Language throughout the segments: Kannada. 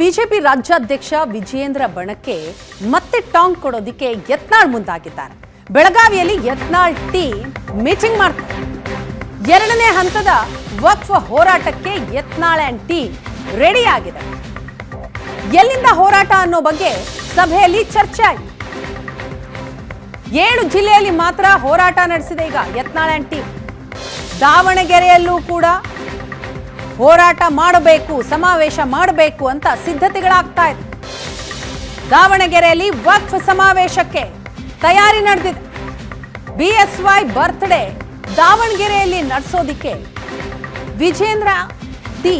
ಬಿಜೆಪಿ ರಾಜ್ಯಾಧ್ಯಕ್ಷ ವಿಜಯೇಂದ್ರ ಬಣಕ್ಕೆ ಮತ್ತೆ ಟಾಂಗ್ ಕೊಡೋದಿಕ್ಕೆ ಯತ್ನಾಳ್ ಮುಂದಾಗಿದ್ದಾರೆ. ಬೆಳಗಾವಿಯಲ್ಲಿ ಯತ್ನಾಳ್ ಟೀಮ್ ಮೀಟಿಂಗ್ ಮಾಡ್ತಾರೆ. ಎರಡನೇ ಹಂತದ ವಕ್ಫ್ ಹೋರಾಟಕ್ಕೆ ಯತ್ನಾಳ್ ಅಂಡ್ ಟೀಮ್ ರೆಡಿ ಆಗಿದೆ ಎಲ್ಲಿಂದ ಹೋರಾಟ ಅನ್ನೋ ಬಗ್ಗೆ ಸಭೆಯಲ್ಲಿ ಚರ್ಚೆ ಆಯಿತು. ಏಳು ಜಿಲ್ಲೆಯಲ್ಲಿ ಮಾತ್ರ ಹೋರಾಟ ನಡೆಸಿದೆ ಈಗ ಯತ್ನಾಳ್ ಅಂಡ್ ಟೀಮ್. ದಾವಣಗೆರೆಯಲ್ಲೂ ಕೂಡ ಹೋರಾಟ ಮಾಡಬೇಕು, ಸಮಾವೇಶ ಮಾಡಬೇಕು ಅಂತ ಸಿದ್ಧತೆಗಳಾಗ್ತಾ ಇದೆ. ದಾವಣಗೆರೆಯಲ್ಲಿ ವಕ್ಫ್ ಸಮಾವೇಶಕ್ಕೆ ತಯಾರಿ ನಡೆದಿದೆ. ಬಿಎಸ್ವೈ ಬರ್ತ್ಡೇ ದಾವಣಗೆರೆಯಲ್ಲಿ ನಡೆಸೋದಿಕ್ಕೆ ವಿಜೇಂದ್ರ ಟಿ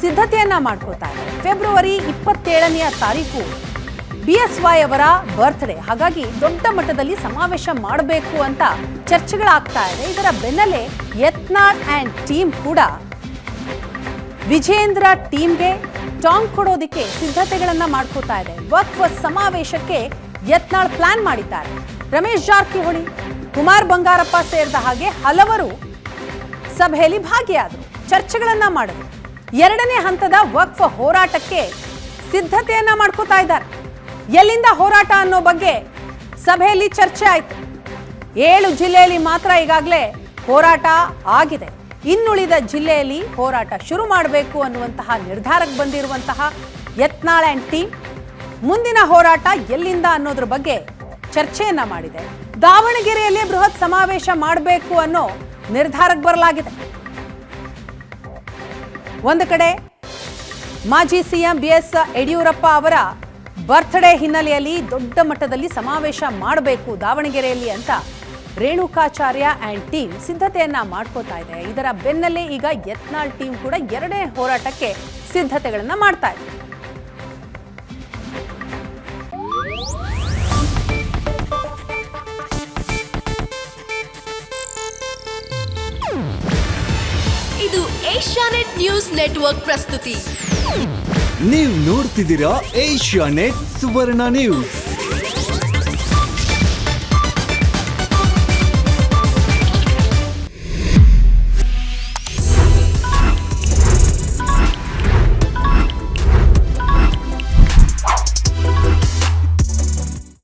ಸಿದ್ಧತೆಯನ್ನ ಮಾಡ್ಕೋತಾ ಫೆಬ್ರವರಿ ಇಪ್ಪತ್ತೇಳನೆಯ ತಾರೀಕು ಬಿ ಅವರ ಬರ್ತ್ಡೇ. ಹಾಗಾಗಿ ದೊಡ್ಡ ಮಟ್ಟದಲ್ಲಿ ಸಮಾವೇಶ ಮಾಡಬೇಕು ಅಂತ ಚರ್ಚೆಗಳಾಗ್ತಾ ಇದೆ. ಇದರ ಬೆನ್ನಲ್ಲೇ ಯತ್ನಾಳ್ ಆ್ಯಂಡ್ ಟೀಮ್ ಕೂಡ ವಿಜೇಂದ್ರ ಟೀಮ್ಗೆ ಟಾಂಗ್ ಕೊಡೋದಕ್ಕೆ ಸಿದ್ಧತೆಗಳನ್ನ ಮಾಡ್ಕೋತಾ ಇದೆ. ವಕ್ಫ್ ಸಮಾವೇಶಕ್ಕೆ ಯತ್ನಾಳ್ ಪ್ಲಾನ್ ಮಾಡಿದ್ದಾರೆ. ರಮೇಶ್ ಜಾರಕಿಹೊಳಿ, ಕುಮಾರ್ ಬಂಗಾರಪ್ಪ ಸೇರಿದ ಹಾಗೆ ಹಲವರು ಸಭೆಯಲ್ಲಿ ಭಾಗಿಯಾದರು, ಚರ್ಚೆಗಳನ್ನ ಮಾಡಿದ್ರು. ಎರಡನೇ ಹಂತದ ವಕ್ಫ್ ಹೋರಾಟಕ್ಕೆ ಸಿದ್ಧತೆಯನ್ನ ಮಾಡ್ಕೋತಾ ಇದ್ದಾರೆ. ಎಲ್ಲಿಂದ ಹೋರಾಟ ಅನ್ನೋ ಬಗ್ಗೆ ಸಭೆಯಲ್ಲಿ ಚರ್ಚೆ ಆಯಿತು. ಏಳು ಜಿಲ್ಲೆಯಲ್ಲಿ ಮಾತ್ರ ಈಗಾಗಲೇ ಹೋರಾಟ ಆಗಿದೆ. ಇನ್ನುಳಿದ ಜಿಲ್ಲೆಯಲ್ಲಿ ಹೋರಾಟ ಶುರು ಮಾಡಬೇಕು ಅನ್ನುವಂತಹ ನಿರ್ಧಾರಕ್ಕೆ ಬಂದಿರುವಂತಹ ಯತ್ನಾಳ್ ಆ್ಯಂಡ್ ಟೀಮ್ ಮುಂದಿನ ಹೋರಾಟ ಎಲ್ಲಿಂದ ಅನ್ನೋದ್ರ ಬಗ್ಗೆ ಚರ್ಚೆಯನ್ನ ಮಾಡಿದೆ. ದಾವಣಗೆರೆಯಲ್ಲಿ ಬೃಹತ್ ಸಮಾವೇಶ ಮಾಡಬೇಕು ಅನ್ನೋ ನಿರ್ಧಾರಕ್ಕೆ ಬರಲಾಗಿದೆ. ಒಂದು ಕಡೆ ಮಾಜಿ ಸಿಎಂ ಬಿ ಎಸ್ ಯಡಿಯೂರಪ್ಪ ಅವರ ಬರ್ತ್ಡೇ ಹಿನ್ನೆಲೆಯಲ್ಲಿ ದೊಡ್ಡ ಮಟ್ಟದಲ್ಲಿ ಸಮಾವೇಶ ಮಾಡಬೇಕು ದಾವಣಗೆರೆಯಲ್ಲಿ ಅಂತ ರೇಣುಕಾಚಾರ್ಯ ಆ್ಯಂಡ್ ಟೀಮ್ ಸಿದ್ಧತೆಯನ್ನ ಮಾಡ್ಕೋತಾ ಇದೆ. ಇದರ ಬೆನ್ನಲ್ಲೇ ಈಗ ಯತ್ನಾಳ್ ಟೀಮ್ ಕೂಡ ಎರಡನೇ ಹೋರಾಟಕ್ಕೆ ಸಿದ್ಧತೆಗಳನ್ನು ಮಾಡ್ತಾ ಇದೆ. ಇದು ಏಷ್ಯಾನೆಟ್ ನ್ಯೂಸ್ ನೆಟ್ವರ್ಕ್ ಪ್ರಸ್ತುತಿ. ನೀವು ನೋಡ್ತಿದ್ದೀರಾ ಏಷ್ಯಾನೆಟ್ ಸುವರ್ಣ ನ್ಯೂಸ್.